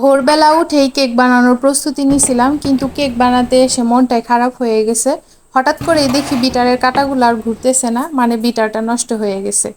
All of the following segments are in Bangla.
ভোরবেলা উঠেই কেক বানানোর প্রস্তুতি নিছিলাম, কিন্তু কেক বানাতে এসে মনটাই খারাপ হয়ে গেছে। হঠাৎ করেই দেখি বিটারের কাটাগুলো আর ঘুরতেছে না মানে বিটারটা নষ্ট হয়ে গেছে।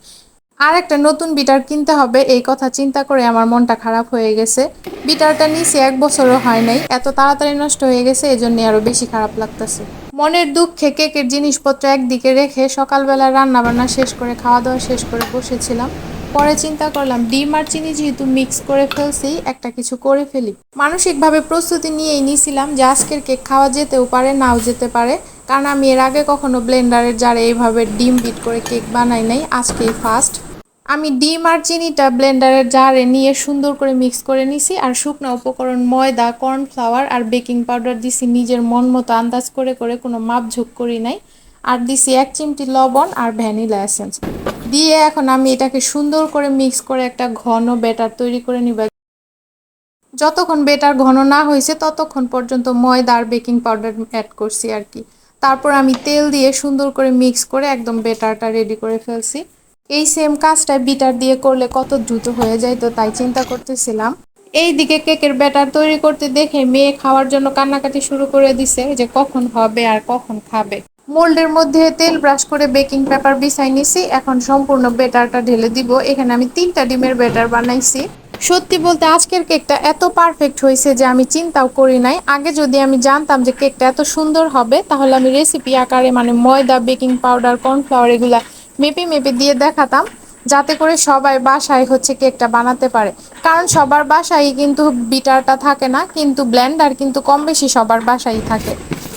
আর একটা নতুন বিটার কিনতে হবে, এই কথা চিন্তা করে আমার মনটা খারাপ হয়ে গেছে। বিটারটা নিচে এক বছরও হয় নাই, এত তাড়াতাড়ি নষ্ট হয়ে গেছে এই এজন্য আরও বেশি খারাপ লাগতেছে। মনের দুঃখে কেকের জিনিসপত্র একদিকে রেখে সকালবেলা রান্না বান্না শেষ করে খাওয়া দাওয়া শেষ করে বসেছিলাম। পরে চিন্তা করলাম, ডিম আর চিনি যেহেতু মিক্স করে ফেলছি, একটা কিছু করে ফেলি। মানসিকভাবে প্রস্তুতি নিয়েই নিয়েছিলাম যে আজকের কেক খাওয়া যেতেও পারে, নাও যেতে পারে। কারণ আমি এর আগে কখনো ব্লেন্ডারের জারে এইভাবে ডিম বিট করে কেক বানাই নাই, আজকেই ফার্স্ট আমি ডিম আর চিনিটা ব্লেন্ডারের জারে নিয়ে সুন্দর করে মিক্স করে নিছি আর শুকনো উপকরণ ময়দা কর্নফ্লাওয়ার আর বেকিং পাউডার দিছি, নিজের মন মতো আন্দাজ করে করে কোনো মাপঝোক করি নাই। আর দিছি এক চিমটি লবণ আর ভ্যানিলা এসেন্স দিয়ে এখন আমি এটাকে সুন্দর করে মিক্স করে একটা ঘন ব্যাটার তৈরি করে নিব। যতক্ষণ বেটার ঘন না হয়েছে, ততক্ষণ পর্যন্ত ময়দা আর বেকিং পাউডার অ্যাড করছি আর কি। তারপর আমি তেল দিয়ে সুন্দর করে মিক্স করে একদম বেটারটা রেডি করে ফেলছি। এই সেম কাজটা বিটার দিয়ে করলে কত দ্রুত হয়ে যায় তো তাই চিন্তা করতেছিলাম। এই দিকে কেকের ব্যাটার তৈরি করতে দেখে মেয়ে খাওয়ার জন্য কান্নাকাটি শুরু করে দিছে, যে কখন হবে আর কখন খাবে। মোল্ডের মধ্যে তেল ব্রাশ করে বেকিং পেপার বিছাই নিছি। এখন সম্পূর্ণ বেটারটা ঢেলে দিব। এখানে আমি তিনটা ডিমের বেটার বানাইছি। সত্যি বলতে আজকের কেকটা এত পারফেক্ট হয়েছে যে আমি চিন্তাও করি নাই। আগে যদি আমি জানতাম যে কেকটা এত সুন্দর হবে, তাহলে আমি রেসিপি আকারে মানে ময়দা, বেকিং পাউডার, কর্নফ্লাওয়ার এগুলা মেপে মেপে দিয়ে দেখাতাম, যাতে করে সবাই বাসায় হচ্ছে কেকটা বানাতে পারে। কারণ সবার বাসায় কিন্তু বিটারটা থাকে না, কিন্তু ব্লেন্ডার কিন্তু কম বেশি সবার বাসায় থাকে।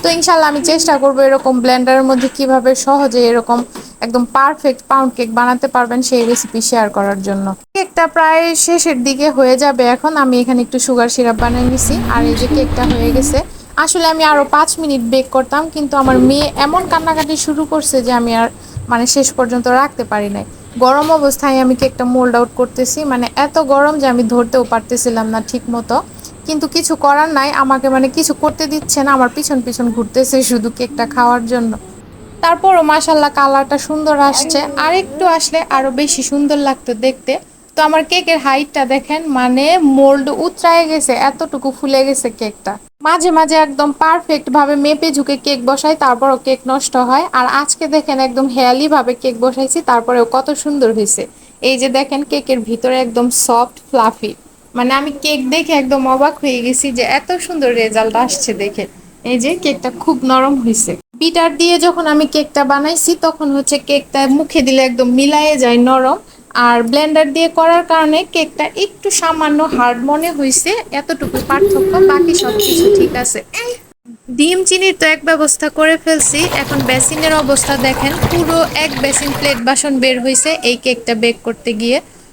তো ইনশাল্লাহ আমি চেষ্টা করব এরকম ব্লেন্ডারের মধ্যে কীভাবে সহজে এরকম একদম পারফেক্ট পাউন্ড কেক বানাতে পারবেন সেই রেসিপি শেয়ার করার জন্য। কেকটা প্রায় শেষের দিকে হয়ে যাবে এখন। আমি এখানে একটু সুগার সিরাপ বানিয়ে নিছি। আর এই যে কেকটা হয়ে গেছে, আসলে আমি আরও পাঁচ মিনিট বেক করতাম, কিন্তু আমার মেয়ে এমন কান্নাকাটি শুরু করছে যে আমি আর মানে শেষ পর্যন্ত রাখতে পারি নাই। গরম অবস্থায় আমি কেকটা মোল্ড আউট করতেছি। মানে এত গরম যে আমি ধরতেও পারতেছিলাম না ঠিক মতো কিন্তু কিছু করার নাই, আমাকে মানে কিছু করতে দিচ্ছে না, আমার পিছন পিছন ঘুরতেছে শুধু কেকটা খাওয়ার জন্য। তারপরও মাসাল্লাহ কালারটা সুন্দর আসছে, আর একটু আসলে আরও বেশি সুন্দর লাগতো দেখতে। তো আমার কেকের হাইটটা দেখেন মানে মোল্ড উতরায় গেছে, এতটুকু ফুলে গেছে কেকটা। মাঝে মাঝে একদম পারফেক্ট ভাবে মেপে ঝুঁকে কেক বসাই, তারপরও কেক নষ্ট হয়। আর আজকে দেখেন একদম হেয়ালি ভাবে কেক বসাইছি, তারপরেও কত সুন্দর হয়েছে। এই যে দেখেন, কেকের ভিতরে একদম সফট ফ্লাফি মানে আমি কেক দেখে একদম অবাক হয়ে গেছি যে এত সুন্দর রেজাল্ট আসছে দেখে। এই যে কেকটা খুব নরম হয়েছে বিটার দিয়ে যখন আমি কেকটা বানাইছি, তখন হচ্ছে কেকটা মুখে দিলে একদম মিলায়ে যায় নরম। আর ব্লেন্ডার দিয়ে করার কারণে কেকটা একটু সামান্য হার্ড মনে হয়েছে এতটুকু পার্থক্য, বাকি সব কিছু ঠিক আছে। ডিম চিনির তো এক ব্যবস্থা করে ফেলছি। এখন বেসিনের অবস্থা দেখেন। পুরো এক বেসিন প্লেট বাসন বের হয়েছে এই কেকটা বেক করতে গিয়ে।